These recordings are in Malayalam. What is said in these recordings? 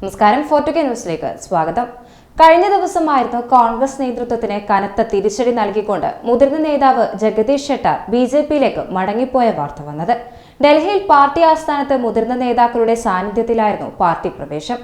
നമസ്കാരം ഫോർട്ടുക ന്യൂസിലേക്ക് സ്വാഗതം. കഴിഞ്ഞ ദിവസമായിരുന്നു കോൺഗ്രസ് നേതൃത്വത്തിന് കനത്ത തിരിച്ചടി നൽകിക്കൊണ്ട് മുതിർന്ന നേതാവ് ജഗദീഷ് ഷെട്ടർ ബി ജെ പിയിലേക്ക് മടങ്ങിപ്പോയ വാർത്ത വന്നത്. ഡൽഹിയിൽ പാർട്ടി ആസ്ഥാനത്ത് മുതിർന്ന നേതാക്കളുടെ സാന്നിധ്യത്തിലായിരുന്നു പാർട്ടി പ്രവേശം.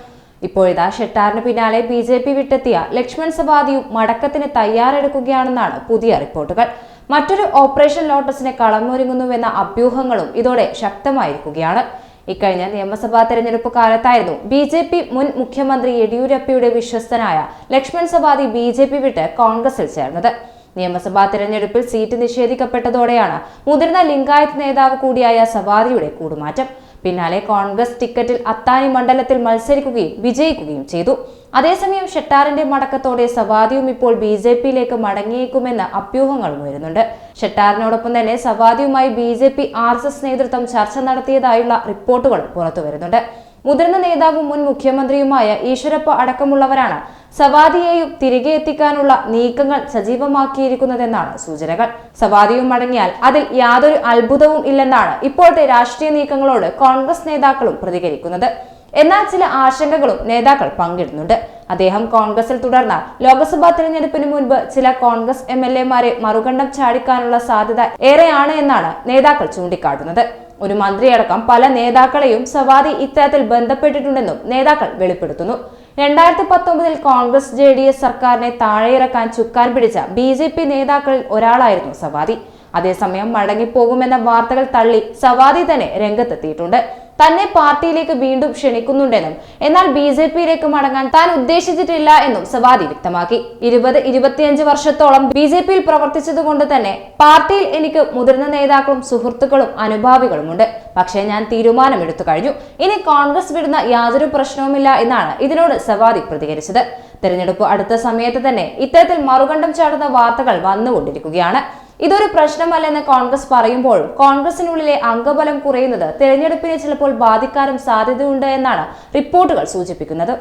ഇപ്പോഴിതാ ഷെട്ടാറിന് പിന്നാലെ ബി ജെ പി വിട്ടെത്തിയ ലക്ഷ്മൺ സവാദിയും മടക്കത്തിന് തയ്യാറെടുക്കുകയാണെന്നാണ് പുതിയ റിപ്പോർട്ടുകൾ. മറ്റൊരു ഓപ്പറേഷൻ ലോട്ടസിന് കളമൊരുങ്ങുന്നുവെന്ന അഭ്യൂഹങ്ങളും ഇതോടെ ശക്തമായിരിക്കുകയാണ്. ഇക്കഴിഞ്ഞ നിയമസഭാ തെരഞ്ഞെടുപ്പ് കാലത്തായിരുന്നു ബി ജെ പി മുൻ മുഖ്യമന്ത്രി യെഡിയൂരപ്പയുടെ വിശ്വസ്തനായ Laxman Savadi B J P വിട്ട് കോൺഗ്രസിൽ ചേർന്നത്. നിയമസഭാ തെരഞ്ഞെടുപ്പിൽ സീറ്റ് നിഷേധിക്കപ്പെട്ടതോടെയാണ് മുതിർന്ന ലിംഗായത്ത് നേതാവ് കൂടിയായ സവാദിയുടെ കൂടുമാറ്റം. പിന്നാലെ കോൺഗ്രസ് ടിക്കറ്റിൽ അത്താനി മണ്ഡലത്തിൽ മത്സരിക്കുകയും വിജയിക്കുകയും ചെയ്തു. അതേസമയം ഷെട്ടാറിന്റെ മടക്കത്തോടെ സവാദിയും ഇപ്പോൾ ബി ജെ പിയിലേക്ക് മടങ്ങിയേക്കുമെന്ന് അഭ്യൂഹങ്ങളും വരുന്നുണ്ട് ഷെട്ടാറിനോടൊപ്പം തന്നെ സവാദിയുമായി B J P R S S നേതൃത്വം ചർച്ച നടത്തിയതായുള്ള റിപ്പോർട്ടുകൾ പുറത്തുവരുന്നുണ്ട്. മുതിർന്ന നേതാവും മുൻ മുഖ്യമന്ത്രിയുമായ ഈശ്വരപ്പ അടക്കമുള്ളവരാണ് സവാദിയെയും തിരികെ എത്തിക്കാനുള്ള നീക്കങ്ങൾ സജീവമാക്കിയിരിക്കുന്നതെന്നാണ് സൂചനകൾ. സവാദിയും മടങ്ങിയാൽ അതിൽ യാതൊരു അത്ഭുതവും ഇല്ലെന്നാണ് ഇപ്പോഴത്തെ രാഷ്ട്രീയ നീക്കങ്ങളോട് കോൺഗ്രസ് നേതാക്കളും പ്രതികരിക്കുന്നത്. എന്നാൽ ചില ആശങ്കകളും നേതാക്കൾ പങ്കിടുന്നുണ്ട്. അദ്ദേഹം കോൺഗ്രസിൽ തുടർന്ന ലോക്സഭാ തെരഞ്ഞെടുപ്പിന് മുൻപ് ചില കോൺഗ്രസ് എം എൽ എമാരെ മറുകണ്ഠം ചാടിക്കാനുള്ള സാധ്യത ഏറെയാണ് എന്നാണ് നേതാക്കൾ ചൂണ്ടിക്കാട്ടുന്നത്. ഒരു മന്ത്രിയടക്കം പല നേതാക്കളെയും സവാദി ഇത്തരത്തിൽ ബന്ധപ്പെട്ടിട്ടുണ്ടെന്നും നേതാക്കൾ വെളിപ്പെടുത്തുന്നു. രണ്ടായിരത്തി പത്തൊമ്പതിൽ കോൺഗ്രസ് ജെ ഡി എസ് സർക്കാരിനെ താഴെയിറക്കാൻ ചുക്കാൻ പിടിച്ച ബി ജെ പി നേതാക്കളിൽ ഒരാളായിരുന്നു സവാദി അതേസമയം മടങ്ങിപ്പോകുമെന്ന വാർത്തകൾ തള്ളി സവാദി തന്നെ രംഗത്തെത്തിയിട്ടുണ്ട്. തന്നെ പാർട്ടിയിലേക്ക് വീണ്ടും ക്ഷണിക്കുന്നുണ്ടെന്നും എന്നാൽ ബി ജെ പിയിലേക്ക് മടങ്ങാൻ താൻ ഉദ്ദേശിച്ചിട്ടില്ല എന്നും സവാദി വ്യക്തമാക്കി. ഇരുപത് ഇരുപത്തിയഞ്ച് വർഷത്തോളം ബി ജെ പിയിൽ പ്രവർത്തിച്ചതുകൊണ്ട് തന്നെ പാർട്ടിയിൽ എനിക്ക് മുതിർന്ന നേതാക്കളും സുഹൃത്തുക്കളും അനുഭാവികളുമുണ്ട്. പക്ഷേ ഞാൻ തീരുമാനമെടുത്തു കഴിഞ്ഞു. ഇനി കോൺഗ്രസ് വിടുന്ന യാതൊരു പ്രശ്നവുമില്ല എന്നാണ് ഇതിനോട് സവാദി പ്രതികരിച്ചത്. തെരഞ്ഞെടുപ്പ് അടുത്ത സമയത്ത് തന്നെ ഇത്തരത്തിൽ മറുകണ്ഠം ചാടുന്ന വാർത്തകൾ വന്നുകൊണ്ടിരിക്കുകയാണ്. ഇതൊരു പ്രശ്നമല്ലെന്ന് കോൺഗ്രസ് പറയുമ്പോൾ കോൺഗ്രസിനുള്ളിലെ അംഗബലം കുറയുന്നത് തെരഞ്ഞെടുപ്പിനെ ചിലപ്പോൾ ബാധിക്കാനും സാധ്യതയുണ്ട് എന്നാണ് റിപ്പോർട്ടുകൾ സൂചിപ്പിക്കുന്നത്.